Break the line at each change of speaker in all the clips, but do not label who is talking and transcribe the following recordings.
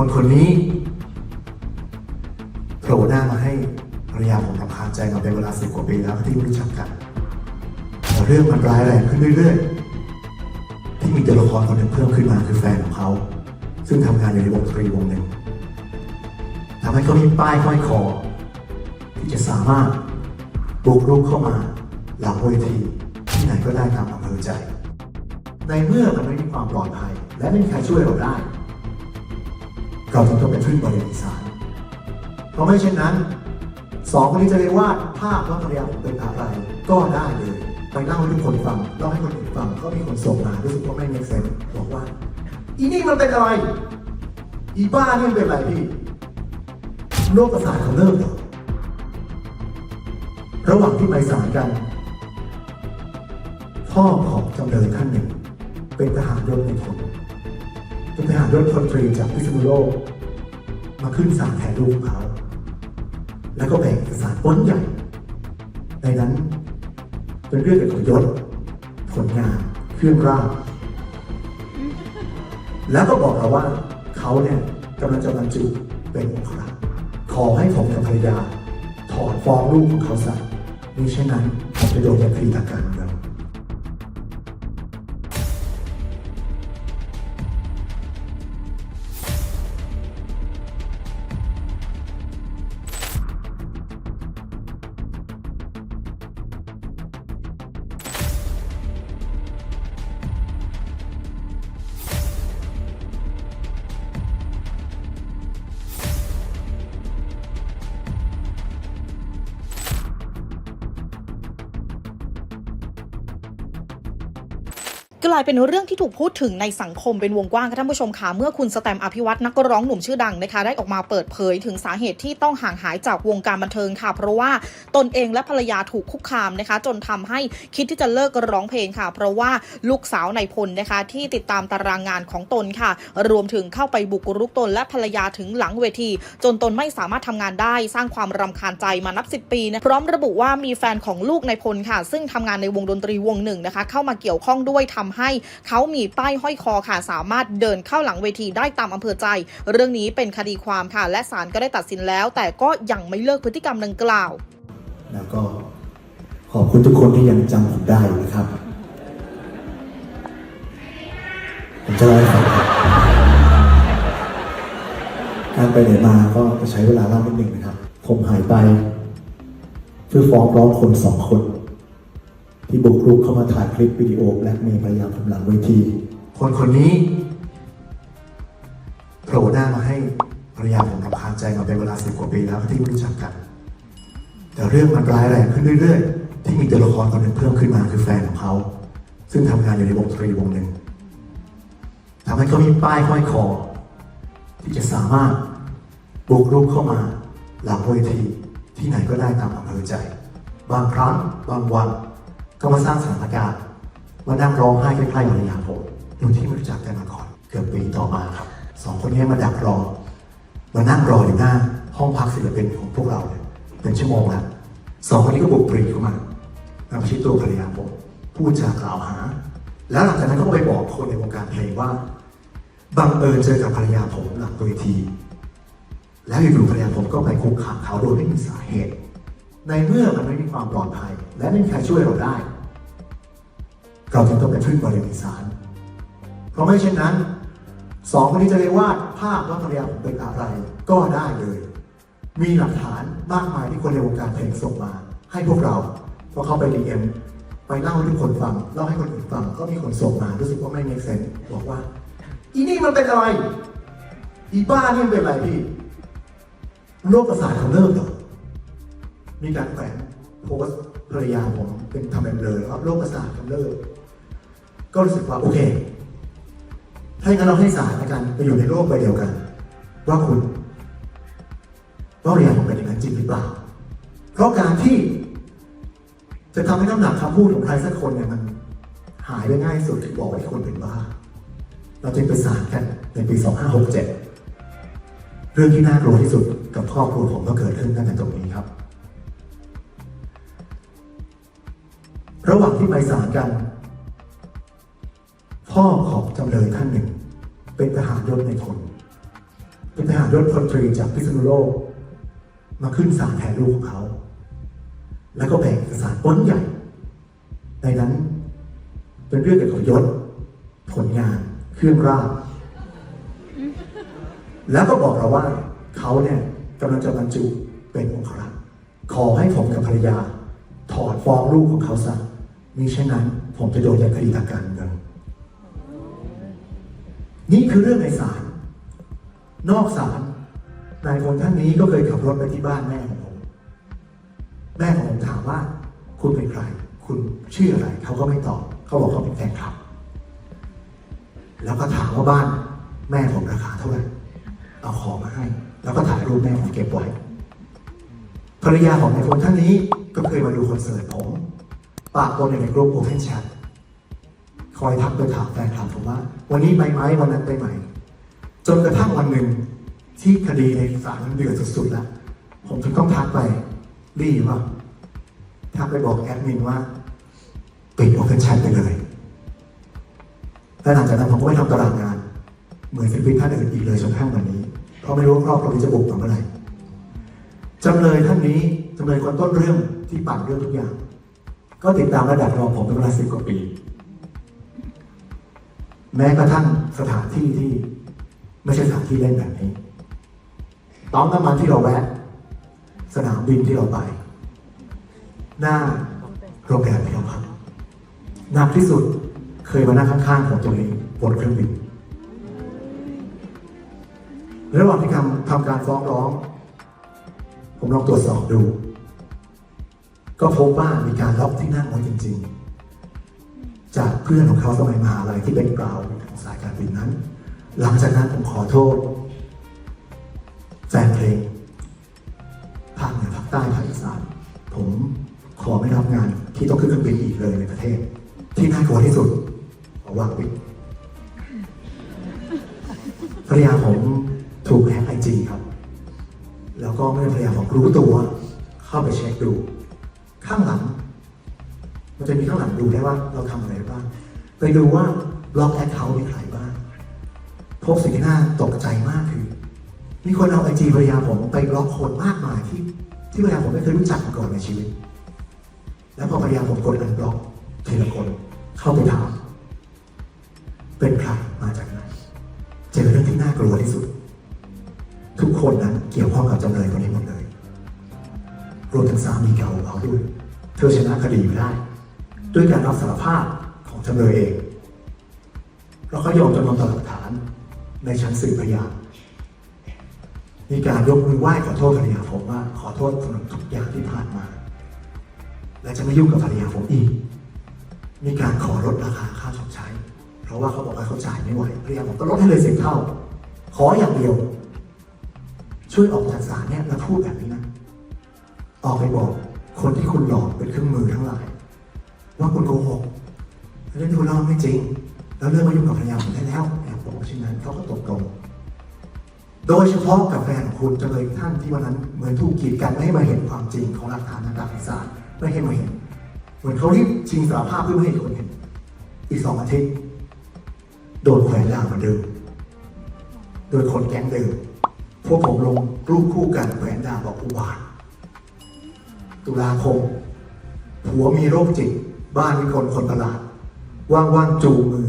คนคนนี้โผล่หน้ามาให้ภรรยาผมรำคาญใจมาเป็นเวลาสิบกว่าปีแล้วที่รู้จักกันแต่เรื่องมันร้ายแรงขึ้นเรื่อยๆ ที่มีตัวละครคนหนึ่งเพิ่มขึ้นมาคือแฟนของเขา ซึ่งทำงานอยู่ในวงดนตรีวงหนึ่งทำให้เขามีป้ายห้อยคอที่จะสามารถบุกรุกเข้ามาหลังเวทีที่ไหนก็ได้ตามอำเภอใจ ในเมื่อมันไม่มีความปลอดภัย และไม่มีใครช่วยเราได้ เราจึงต้องไปพึ่งบริษัทศาลเพราะไม่เช่นนั้นสองคนนี้จะเรียกว่าภาพว่าภรรยาผมเป็นอะไรก็ได้เลยไปเล่าให้ทุกคนฟังเล่าให้คนอื่นฟังก็มีคนส่งมารู้สึกว่าไม่เมกเซนบอกว่าอีนี่มันเป็นอะไร อีบ้านี่มันเป็นอะไรพี่โรคประสาทเขาเริ่มหรอระหว่างที่ไปศาลกัน พ่อของจำเลยท่านหนึ่ง เป็นทหารยศในพลเป็นทหารยศพลตรีจากพิษณุโลก มาขึ้นศาลแทนลูกของเขา แล้วก็แบ่งเอกสารป้นใหญ่ ในนั้นเป็นเรื่องเกี่ยวกับยศผลงานเครื่องราชแล้วก็บอกเราว่าเขาเนี่ยกำลังจะบรรจุเป็นองครักษ์ขอให้ผมกับภรรยา ถอนฟ้องลูกของเขาซะมิเช่นนั้นผมจะโดนเนินคดีทางการา
ยเป็นเรื่องที่ถูกพูดถึงในสังคมเป็นวงกว้างค่ะท่านผู้ชมค่ะเมื่อคุณสแตม์อภิวัตนักร้องหนุ่มชื่อดังนะคะ ได้ออกมาเปิดเผยถึงสาเหตุที่ต้องห่างหายจากวงการบันเทิงค่ะ เพราะว่าตนเองและภรรยาถูกคุกคามนะคะ จนทำให้คิดที่จะเลิกร้องเพลงค่ะ เพราะว่าลูกสาวในพลนะคะ ที่ติดตามตารางงานของตนค่ะ รวมถึงเข้าไปบุกรุกตนและภรรยาถึงหลังเวที จนตนไม่สามารถทำงานได้สร้างความรำคาญใจมานับ 10 ปีนะพร้อมระบุว่ามีแฟนของลูกในพลค่ะ ซึ่งทำงานในวงดนตรีวงหนึ่งนะคะ เข้ามาเกี่ยวข้องด้วยทำให้เขามีป้ายห้อยคอค่ะ สามารถเดินเข้าหลังเวทีได้ตามอำเภอใจ เรื่องนี้เป็นคดีความค่ะ และศาลก็ได้ตัดสินแล้ว แต่ก็ยังไม่เลิกพฤติกรรมดังกล่าว
แล้วก็ขอบคุณทุกคนที่ยังจำผมได้นะครับ ผมจะเล่าให้ฟังครับการไปไหนมาก็จะใช้เวลาเล่านิดหนึ่งนะครับ ผมหายไป เพื่อฟ้องร้องคนสองคน ที่บุกรุกเข้ามาถ่ายคลิปวิดีโอและมีภรรยาผมหลังเวที คนคนนี้โผล่หน้ามาให้ภรรยาผมรำคาญใจมาเป็นเวลาสิบกว่าปีแล้วที่รู้จักกัน แต่เรื่องมันร้ายแรงขึ้นเรื่อยๆ ที่มีตัวละครคนหนึ่งเพิ่มขึ้นมาคือแฟนของเขา ซึ่งทำงานอยู่ในวงดนตรีวงหนึ่งทำให้เขามีป้ายห้อยคอ ที่จะสามารถบุกรุกเข้ามาหลังเวทีที่ไหนก็ได้ตามอำเภอใจ บางครั้งบางวัน ก็มาสร้างสถานการณ์มานั่งร้องไห้ใกล้ๆภรรยาผมโดยที่ไม่รู้จักกันมาก่อน เกือบปีต่อมาครับสองคนนี้มาดักรอมานั่งรออยู่หน้า ห้องพักศิลปินของพวกเราเลยเป็นชั่วโมงแล้วสองคนนี้ก็บุกปรีเข้ามามาประชิดตัวภรรยาผมพูดจากล่าวหา แล้วหลังจากนั้นก็ไปบอกคนในวงการเพลงว่าบังเอิญเจอกับภรรยาผมหลังเวที แล้วอยู่ๆภรรยาผมก็ไปคุกคามเขาโดยไม่มีสาเหตุ ในเมื่อมันไม่มีความปลอดภัย และไม่มีใครช่วยเราได้ เราจึงต้องไปพึ่งบริษัทศาลเพราะไม่เช่นนั้นสองคนนี้จะเรียกว่าภาพว่าภรรยาผมเป็นอะไรก็ได้เลย มีหลักฐานมากมายที่คนในวงการเพลงส่งมา ให้พวกเราพอเข้าไปดีเอ็มไปเล่าให้ทุกคนฟังเล่าให้คนอื่นฟังก็มีคนส่งมารู้สึกว่าไม่เมกเซนบอกว่า อีนี่มันเป็นอะไร อีบ้านี่มันเป็นอะไรพี่โรคประสาทเขาเริ่มเหรอ มีการแฝงโพสต์ภรรยาผมเป็นทำเป็นเลยว่าโรคประสาทกำเริบก็รู้สึกว่าโอเค ถ้าอย่างนั้นเราให้สารในการไปอยู่ในโลกใบเดียวกัน ว่าคุณว่าภรรยาผมเป็นอย่างนั้นจริงหรือเปล่า เพราะการที่ จะทำให้น้ำหนักคำพูดของใครสักคนเนี่ยมัน หายได้ง่ายสุดคือบอกว่าคนเป็นบ้า เราจึงไปศาลกันในปี 2567 เรื่องที่น่ากลัวที่สุดกับครอบครัวผมก็เกิดขึ้นตั้งแต่ตรงนี้ครับ ระหว่างที่ไปศาลกัน พ่อของจำเลยท่านหนึ่ง เป็นทหารยศในพลยศพลตรีจากพิษณุโลก มาขึ้นศาลแทนลูกของเขา แล้วก็แบ่งเอกสารป้นใหญ่ ในนั้น เป็นเรื่องเกี่ยวกับยศ ผลงาน เครื่องราชแล้วก็บอกเราว่าเขาเนี่ยกำลังจะบรรจุเป็นองครักษ์ขอให้ผมกับภรรยา ถอดฟ้องลูกของเขาซะ มิเช่นนั้นผมจะโดนยัดคดีทางการเมืองนี่คือเรื่องในศาล นอกศาล นายพลท่านนี้ก็เคยขับรถไปที่บ้านแม่ของผม แม่ของผมถามว่า คุณเป็นใคร คุณชื่ออะไร เขาก็ไม่ตอบ เขาบอกเขาเป็นแฟนคลับ แล้วก็ถามว่าบ้าน แม่ผมราคาเท่าไหร่ เอาของมาให้ แล้วก็ถ่ายรูปแม่ผมเก็บไว้ ภรรยาของนายพลท่านนี้ก็เคยมาดูคอนเสิร์ตผม ปากตัวในกลุ่มโอเพนแชทคอยทักไปถามแฟนคลับผมว่า วันนี้ไปไหมวันนั้นไปไหม จนกระทั่งวันหนึ่งที่คดีในศาลมันเดือดสุดๆแล้วผมถึงต้องทักไปรีบว่าทักไปบอกแอดมินว่าปิดโอเพนแชทไปเลยและหลังจากนั้นผมก็ไม่ทำตารางงาน เหมือนศิลปินท่านอื่นอีกเลยจนกระทั่งวันนี้ เพราะไม่รู้ว่ารอบครัวจะบุกมาเมื่อไหร่จำเลยท่านนี้จำเลยคนต้นเรื่องที่ปั่นเรื่องทุกอย่าง ก็ติดตามระดับรองผมเป็นเวลาสิบกว่าปี แม้กระทั่งสถานที่ที่ไม่ใช่สถานที่เล่นแบบนี้ปั๊มน้ำมันที่เราแวะ สนามบินที่เราไป หน้าโรงแรมที่เราพักหนักที่สุดเคยมานั่งข้างๆผมตรงนี้บนเครื่องบินระหว่างที่ทำทำการฟ้องร้อง ผมลองตรวจสอบดู ก็พบว่ามีการล็อกที่นั่งไว้จริง ๆ จากเพื่อนของเขาสมัยมหาลัยที่เป็นกล่าวของสายการบินนั้น หลังจากนั้นผมขอโทษแฟนเพลงภาคเหนือภาคใต้ภาคอีสานผมขอไม่รับงานที่ต้องขึ้นเครื่องบินอีกเลยในประเทศ ที่น่ากลัวที่สุดขอวางปิดภรรยาผมถูกแฮกไอจีครับ แล้วก็เมื่อภรรยาผมรู้ตัว เข้าไปเช็คดู ข้างหลัง มันจะมีข้างหลังดูได้ว่าเราทำอะไรบ้าง ไปดูว่าบล็อกแอคเคาท์มีใครบ้าง พบสิ่งที่น่าตกใจมากคือ มีคนเอาไอจีภรรยาผมไปบล็อกคนมากมายที่ ที่ภรรยาผมไม่เคยรู้จักมาก่อนในชีวิต แล้วพอภรรยาผมกดอันบล็อกทีละคนเข้าไปถามเป็นใครมาจากไหนเจอเรื่องที่น่ากลัวที่สุด ทุกคนนั้นเกี่ยวข้องกับจำเลยคนนี้หมดเลยรวมถึงสามีเก่าของเขาด้วย เธอชนะคดีอยู่ได้ ด้วยการรับสารภาพของจำเลยเองแล้วเขายอมจำนนต่อหลักฐานในชั้นสืบพยานมีการยกมือไหว้ขอโทษภรรยาผมว่า ขอโทษสำหรับทุกอย่างที่ผ่านมา และจะไม่ยุ่งกับภรรยาผมอีก มีการขอลดราคาค่าชดใช้ เพราะว่าเขาบอกว่าเขาจ่ายไม่ไหวภรรยาผมก็ลดให้เลยสิบเท่า ขออย่างเดียว ช่วยออกจากศาลเนี่ยแล้วพูดแบบนี้นะ ออกไปบอก คนที่คุณหลอกเป็นเครื่องมือทั้งหลาย ว่าคุณโกหกเรื่องที่คุณเล่าไม่จริง แล้วเรื่องมายุ่งกับภรรยาผมได้แล้วแอบบอกเช่นนั้นเขาก็ตกลงโดยเฉพาะกับแฟนของคุณจำเลยท่านที่วันนั้นเหมือนถูกกีดกันไม่ให้มาเห็นความจริงของหลักฐานทางการศาลไม่ให้มาเห็น เหมือนเขารีบชิงสารภาพเพื่อไม่ให้คนเห็น อีกสองอาทิตย์โดนแขวนดาเหมือนเดิมโดยคนแก๊งเดิมพวกผมลงรูปคู่กันแขวนดาบอกอุบาท ตุลาคม ผัวมีโรคจิต บ้านมีคนคนประหลาด ว่างๆจูงมือ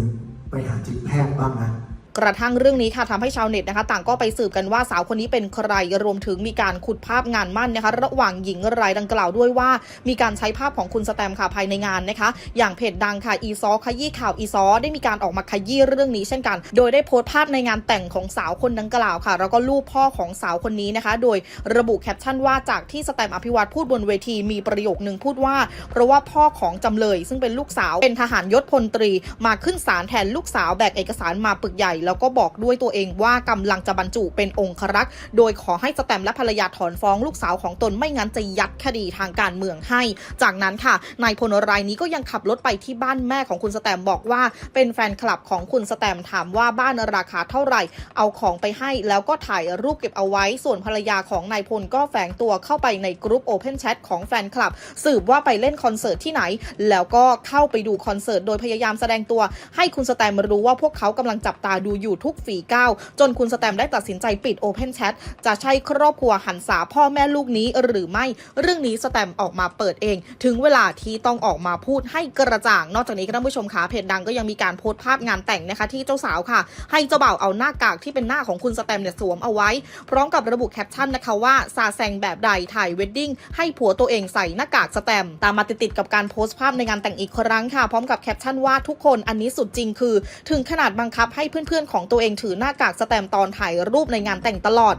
ไปหาจิตแพทย์บ้างนะ
กระทั่งเรื่องนี้ค่ะทำให้ชาวเน็ตนะคะ ต่างก็ไปสืบกันว่าสาวคนนี้เป็นใครรวมถึงมีการขุดภาพงานมั่นนะคะ ระหว่างหญิงรายดังกล่าวด้วยว่า มีการใช้ภาพของคุณสแตมค่ะภายในงานนะคะ อย่างเพจดังค่ะอีซอขยี้ข่าวอีซอได้มีการออกมาขยี้เรื่องนี้เช่นกัน โดยได้โพสต์ภาพในงานแต่งของสาวคนดังกล่าวค่ะ แล้วก็รูปพ่อของสาวคนนี้นะคะ โดยระบุแคปชั่นว่าจากที่สแตมอภิวัตพูดบนเวทีมีประโยคหนึ่งพูดว่า เพราะว่าพ่อของจำเลย ซึ่งเป็นลูกสาวเป็นทหารยศพลตรี มาขึ้นศาลแทนลูกสาวแบกเอกสารมาปึกใหญ่แล้วก็บอกด้วยตัวเองว่ากำลังจะบรรจุเป็นองครักษ์ โดยขอให้สแตมและภรรยาถอนฟ้องลูกสาวของตนไม่งั้นจะยัดคดีทางการเมืองให้ จากนั้นค่ะ นายพลรายนี้ก็ยังขับรถไปที่บ้านแม่ของคุณสแตมบอกว่า เป็นแฟนคลับของคุณสแตมถามว่าบ้านราคาเท่าไหร่ เอาของไปให้แล้วก็ถ่ายรูปเก็บเอาไว้ ส่วนภรรยาของนายพลก็แฝงตัวเข้าไปในกรุ๊ปโอเพนแชทของแฟนคลับ สืบว่าไปเล่นคอนเสิร์ตที่ไหน แล้วก็เข้าไปดูคอนเสิร์ตโดยพยายามแสดงตัว ให้คุณสแตมรู้ว่าพวกเขากำลังจับตาดูดูอยู่ทุกฝีก้าวจนคุณสแตมได้ตัดสินใจปิด Open Chat จะใช่ครอบครัวหันษาพ่อแม่ลูกนี้หรือไม่ เรื่องนี้สแตมออกมาเปิดเอง ถึงเวลาที่ต้องออกมาพูดให้กระจ่าง นอกจากนี้ค่ะท่านผู้ชมขาเพจดังก็ยังมีการโพสต์ภาพงานแต่งนะคะที่เจ้าสาวค่ะ ให้เจ้าบ่าวเอาหน้ากากที่เป็นหน้าของคุณสแตมเนี่ยสวมเอาไว้ พร้อมกับระบุแคปชั่นนะคะว่าซาแซงแบบใดถ่ายเวดดิ้งให้ผัวตัวเองใส่หน้ากากสแตมตามมาติดๆกับการโพสต์ภาพในงานแต่งอีกครั้งค่ะ พร้อมกับแคปชั่นว่าทุกคนอันนี้สุดจริงคือ ถึงขนาดบังคับให้เพื่อนๆของตัวเองถือหน้ากากสแตมป์ตอนถ่ายรูปในงานแต่งตลอด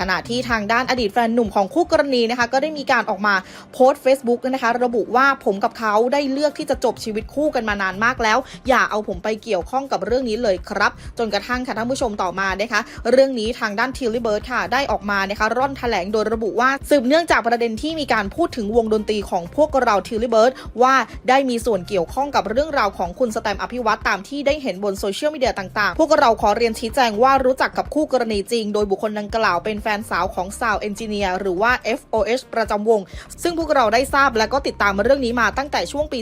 ขณะที่ทางด้านอดีตแฟนหนุ่มของคู่กรณีนะคะ ก็ได้มีการออกมาโพสต์ Facebook นะคะ ระบุว่าผมกับเขาได้เลือกที่จะจบชีวิตคู่กันมานานมากแล้ว อย่าเอาผมไปเกี่ยวข้องกับเรื่องนี้เลยครับ จนกระทั่งค่ะท่านผู้ชมต่อมานะคะ เรื่องนี้ทางด้านทิลลี่เบิร์ดค่ะได้ออกมานะคะร่อนแถลงโดยระบุว่าสืบเนื่องจากประเด็นที่มีการพูดถึงวงดนตรีของพวกเราทิลลี่เบิร์ดว่าได้มีส่วนเกี่ยวข้องกับเรื่องราวของคุณสแตมป์อภิวัตตามที่ได้เห็นบนโซเชียลมีเดียต่างๆ พวกเราขอเรียนชี้แจงว่ารู้จักกับคู่กรณีจริง โดยบุคคลดังกล่าวเป็นแฟนสาวของสาวเอนจิเนียร์หรือว่า FOH ประจำวง ซึ่งพวกเราได้ทราบและก็ติดตามเรื่องนี้มาตั้งแต่ช่วงปี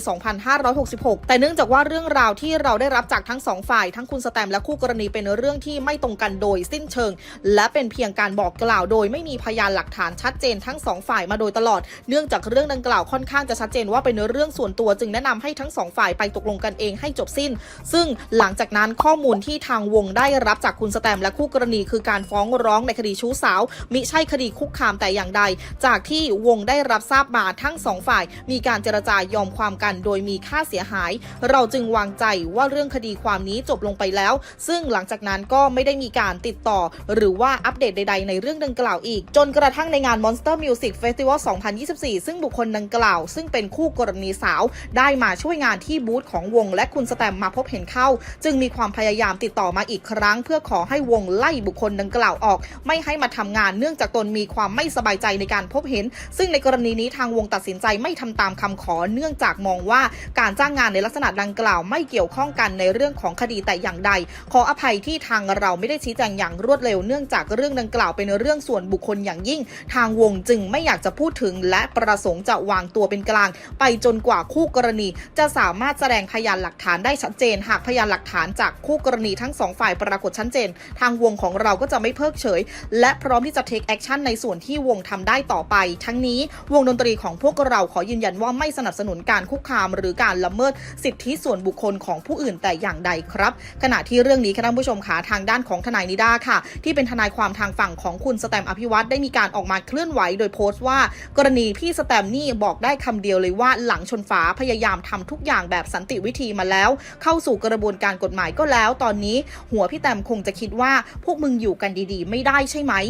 2566 แต่เนื่องจากว่าเรื่องราวที่เราได้รับจากทั้งสองฝ่าย ทั้งคุณสแตมและคู่กรณีเป็นเรื่องที่ไม่ตรงกันโดยสิ้นเชิง และเป็นเพียงการบอกกล่าวโดยไม่มีพยานหลักฐานชัดเจนทั้งสองฝ่ายมาโดยตลอด เนื่องจากเรื่องดังกล่าวค่อนข้างจะชัดเจนว่าเป็นเรื่องส่วนตัวจึงแนะนำให้ทั้งสองฝ่ายไปตกลงกันเองให้จบสิ้น ซึ่งหลังจากนั้นข้อมูลที่ทางวงได้รับจากคุณสแตมและคู่กรณีคือการฟ้องร้องในคดีชู้สาวมิใช่คดีคุกคามแต่อย่างใด จากที่วงได้รับทราบมาทั้งสองฝ่าย มีการเจรจายอมความกันโดยมีค่าเสียหาย เราจึงวางใจว่าเรื่องคดีความนี้จบลงไปแล้ว ซึ่งหลังจากนั้นก็ไม่ได้มีการติดต่อ หรือว่าอัปเดตใด ๆ ในเรื่องดังกล่าวอีก จนกระทั่งในงาน Monster Music Festival 2024 ซึ่งบุคคลดังกล่าว ซึ่งเป็นคู่กรณีสาว ได้มาช่วยงานที่บูธของวง และคุณสแตมมาพบเห็นเข้า จึงมีความพยายามติดต่อมาอีกครั้ง เพื่อขอให้วงไล่บุคคลดังกล่าวออก ไม่ให้มาทำงาน เนื่องจากตนมีความไม่สบายใจในการพบเห็น ซึ่งในกรณีนี้ทางวงตัดสินใจไม่ทำตามคำขอ เนื่องจากมองว่าการจ้างงานในลักษณะดังกล่าว ไม่เกี่ยวข้องกันในเรื่องของคดีแต่อย่างใด ขออภัยที่ทางเราไม่ได้ชี้แจงอย่างรวดเร็ว เนื่องจากเรื่องดังกล่าวเป็นเรื่องส่วนบุคคลอย่างยิ่ง ทางวงจึงไม่อยากจะพูดถึง และประสงค์จะวางตัวเป็นกลาง ไปจนกว่าคู่กรณี จะสามารถแสดงพยานหลักฐานได้ชัดเจน หากพยานหลักฐานจากคู่กรณีทั้งสองฝ่ายปรากฏชัดเจน ทางวงของเราก็จะไม่เพิกเฉย และพร้อมที่จะ take action ในส่วนที่วงทำได้ต่อไป ทั้งนี้วงดนตรีของพวกเราขอยืนยันว่าไม่สนับสนุนการคุกคาม หรือการละเมิดสิทธิส่วนบุคคลของผู้อื่นแต่อย่างใดครับ ขณะที่เรื่องนี้ค่ะท่านผู้ชมขาทางด้านของทนายนิด้าค่ะ ที่เป็นทนายความทางฝั่งของคุณสแตมอภิวัตได้มีการออกมาเคลื่อนไหว โดยโพสต์ว่า กรณีพี่สแตมนี่บอกได้คำเดียวเลยว่าหลังชนฝาพยายามทำทุกอย่างแบบสันติวิธีมาแล้ว เข้าสู่กระบวนการกฎหมายก็แล้ว ตอนนี้ หัวพี่แตมคงจะคิดว่าพวกมึงอยู่กันดีๆ ไม่ได้ใช่ไหม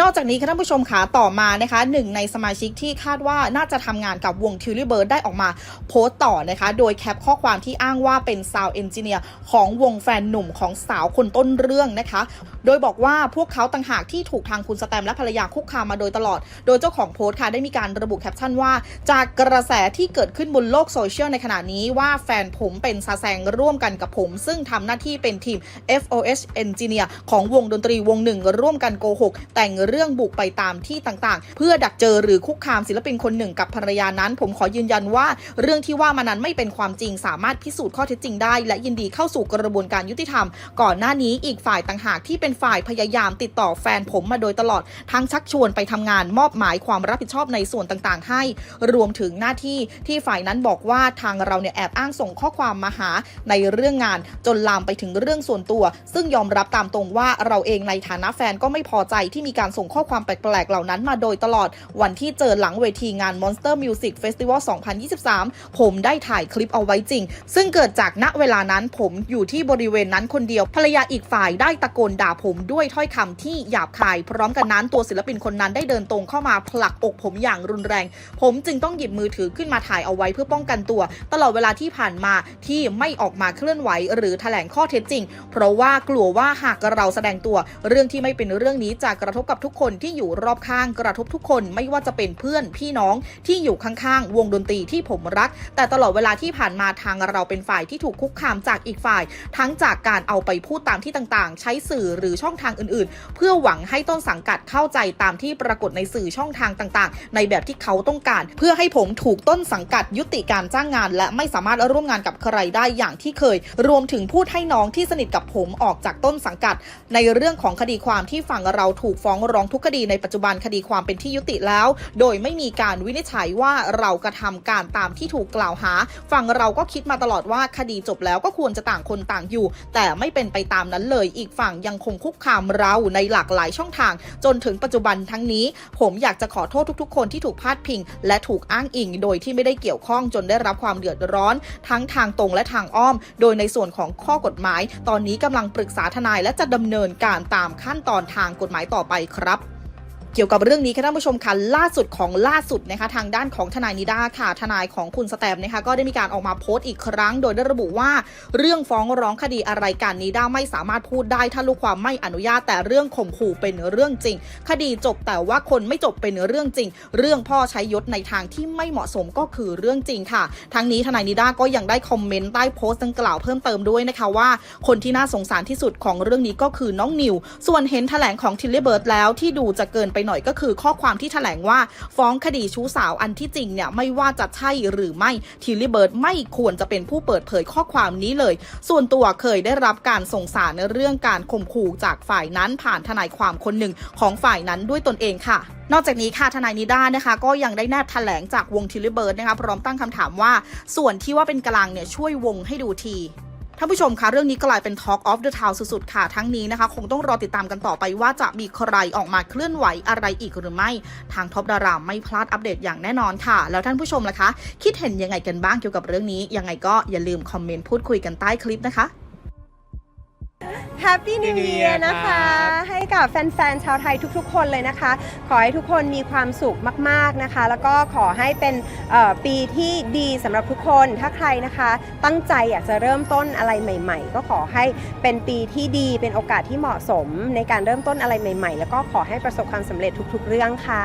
นอกจากนี้ค่ะท่านผู้ชมขาต่อมานะคะหนึ่งในสมาชิกที่คาดว่าน่าจะทำงานกับวงทิวลิเบิร์ดได้ออกมาโพสต์ต่อนะคะ โดยแคปข้อความที่อ้างว่าเป็นซาวเอนจิเนียร์ของวงแฟนหนุ่มของสาวคนต้นเรื่องนะคะ โดยบอกว่าพวกเขาต่างหากที่ถูกทางคุณสแตมและภรรยาคุกคามมาโดยตลอด โดยเจ้าของโพสต์ค่ะได้มีการระบุแคปชั่นว่า จากกระแสที่เกิดขึ้นบนโลกโซเชียลในขณะนี้ว่าแฟนผมเป็นซาแซงร่วมกันกับผม ซึ่งทำหน้าที่เป็นทีม FOH Engineer ของวงดนตรีวงหนึ่งร่วมกันโกหกแต่งเรื่องบุกไปตามที่ต่างๆ เพื่อดักเจอหรือคุกคามศิลปินคนหนึ่งกับภรรยานั้น ผมขอยืนยันว่า เรื่องที่ว่ามานั้นไม่เป็นความจริงสามารถพิสูจน์ข้อเท็จจริงได้ และยินดีเข้าสู่กระบวนการยุติธรรม ก่อนหน้านี้อีกฝ่ายต่างหากที่เป็นฝ่ายพยายามติดต่อแฟนผมมาโดยตลอดทั้งชักชวนไปทำงานมอบหมายความรับผิดชอบในส่วนต่างๆ ให้ รวมถึงหน้าที่ที่ฝ่ายนั้นบอกว่าทางเราเนี่ยแอบอ้างส่งข้อความมาหาในเรื่องงานจนลามไปถึงเรื่องส่วนตัว ซึ่งยอมรับตามตรงว่าเราเองในฐานะแฟนก็ไม่พอใจที่มีการส่งข้อความแปลกๆเหล่านั้นมาโดยตลอดวันที่เจอหลังเวทีงาน Monster Music Festival 2023 ผมได้ถ่ายคลิปเอาไว้จริง ซึ่งเกิดจากณเวลานั้นผมอยู่ที่บริเวณนั้นคนเดียว ภรรยาอีกฝ่ายได้ตะโกนด่าผมด้วยถ้อยคำที่หยาบคาย พร้อมกันนั้นตัวศิลปินคนนั้นได้เดินตรงเข้ามาผลักอกผมอย่างรุนแรง ผมจึงต้องหยิบมือถือขึ้นมาถ่ายเอาไว้เพื่อป้องกันตัว ตลอดเวลาที่ผ่านมาที่ไม่ออกมาเคลื่อนไหว หรือแถลงข้อเท็จจริง เพราะว่ากลัวว่าหากเราแสดงตัว เรื่องที่ไม่เป็นเรื่องนี้จะกระทบทบกับทุกคนที่อยู่รอบข้างกระทบทุกคนไม่ว่าจะเป็นเพื่อนพี่น้องที่อยู่ข้างๆ วงดนตรีที่ผมรัก แต่ตลอดเวลาที่ผ่านมาทางเราเป็นฝ่ายที่ถูกคุกคามจากอีกฝ่าย ทั้งจากการเอาไปพูดตามที่ต่างๆ ใช้สื่อหรือช่องทางอื่นๆ เพื่อหวังให้ต้นสังกัดเข้าใจตามที่ปรากฏในสื่อช่องทางต่างๆ ในแบบที่เขาต้องการ เพื่อให้ผมถูกต้นสังกัดยุติการจ้างงาน และไม่สามารถร่วมงานกับใครได้อย่างที่เคย รวมถึงพูดให้น้องที่สนิทกับผมออกจากต้นสังกัด ในเรื่องของคดีความที่ฝั่งเราถูกฟ้องร้องทุกคดีในปัจจุบันคดีความเป็นที่ยุติแล้ว โดยไม่มีการวินิจฉัยว่าเรากระทำการตามที่ถูกกล่าวหา ฝั่งเราก็คิดมาตลอดว่าคดีจบแล้วก็ควรจะต่างคนต่างอยู่ แต่ไม่เป็นไปตามนั้นเลย อีกฝั่งยังคงคุกคามเราในหลากหลายช่องทาง จนถึงปัจจุบันทั้งนี้ ผมอยากจะขอโทษทุก ๆ คนที่ถูกพาดพิง และถูกอ้างอิง โดยที่ไม่ได้เกี่ยวข้องจนได้รับความเดือดร้อน ทั้งทางตรงและทางอ้อม โดยในส่วนของข้อกฎหมาย ตอนนี้กำลังปรึกษาทนายและจะดำเนินการตามขั้นตอนทางกฎหมายต่อไปครับเกี่ยวกับเรื่องนี้ค่ะท่านผู้ชมค่ะล่าสุดของล่าสุดนะคะทางด้านของทนายนิด้าค่ะ ทนายของคุณสแตมนะคะก็ได้มีการออกมาโพสต์อีกครั้ง โดยได้ระบุว่า เรื่องฟ้องร้องคดีอะไรกันนิด้าไม่สามารถพูดได้ถ้าลูกความไม่อนุญาตแต่เรื่องข่มขู่เป็นเรื่องจริง คดีจบแต่ว่าคนไม่จบเป็นเรื่องจริง เรื่องพ่อใช้ยศในทางที่ไม่เหมาะสมก็คือเรื่องจริงค่ะ ทั้งนี้ทนายนิด้าก็ยังได้คอมเมนต์ใต้โพสต์ดังกล่าวเพิ่มเติมด้วยนะคะว่า คนที่น่าสงสารที่สุดของเรื่องนี้ก็คือน้องนิว ส่วนเห็นแถลงของทิลลี่เบิร์ดแล้วที่ดูจะเกินไปหน่อยก็คือข้อความที่แถลงว่าฟ้องคดีชู้สาวอันที่จริงเนี่ยไม่ว่าจะใช่หรือไม่ทิลลี่เบิร์ดไม่ควรจะเป็นผู้เปิดเผยข้อความนี้เลย ส่วนตัวเคยได้รับการส่งสารในเรื่องการข่มขู่จากฝ่ายนั้นผ่านทนายความคนหนึ่งของฝ่ายนั้นด้วยตนเองค่ะนอกจากนี้ค่ะทนายนิด้านะคะ ก็ยังได้แนบแถลงจากวงทิลลี่เบิร์ดนะคะพร้อมตั้งคำถามว่า ส่วนที่ว่าเป็นกลางเนี่ยช่วยวงให้ดูที ท่านผู้ชมคะเรื่องนี้กลายเป็น Talk of the Town สุดๆ ค่ะ ทั้งนี้นะคะ คงต้องรอติดตามกันต่อไปว่าจะมีใครออกมาเคลื่อนไหวอะไรอีกหรือไม่ ทางท็อปดาราไม่พลาดอัปเดตอย่างแน่นอนค่ะ แล้วท่านผู้ชมล่ะคะ คิดเห็นยังไงกันบ้างเกี่ยวกับเรื่องนี้ ยังไงก็อย่าลืมคอมเมนต์พูดคุยกันใต้คลิปนะคะ
แฮปปี้นิว
New
เ e ี
Year
ยนะคะ
ครับ
ให้กับแฟนๆ ชาวไทยทุกๆ คนเลยนะคะ ขอให้ทุกคนมีความสุขมากๆนะคะ แล้วก็ขอให้เป็นเอ่อปีที่ดีสำหรับทุกคน ถ้าใครนะคะ ตั้งใจอยากจะเริ่มต้นอะไรใหม่ ๆ ก็ขอให้เป็นปีที่ดีเป็นโอกาสที่เหมาะสม ในการเริ่มต้นอะไรใหม่ ๆ แล้วก็ขอให้ประสบความสำเร็จทุก ๆ เรื่องค่ะ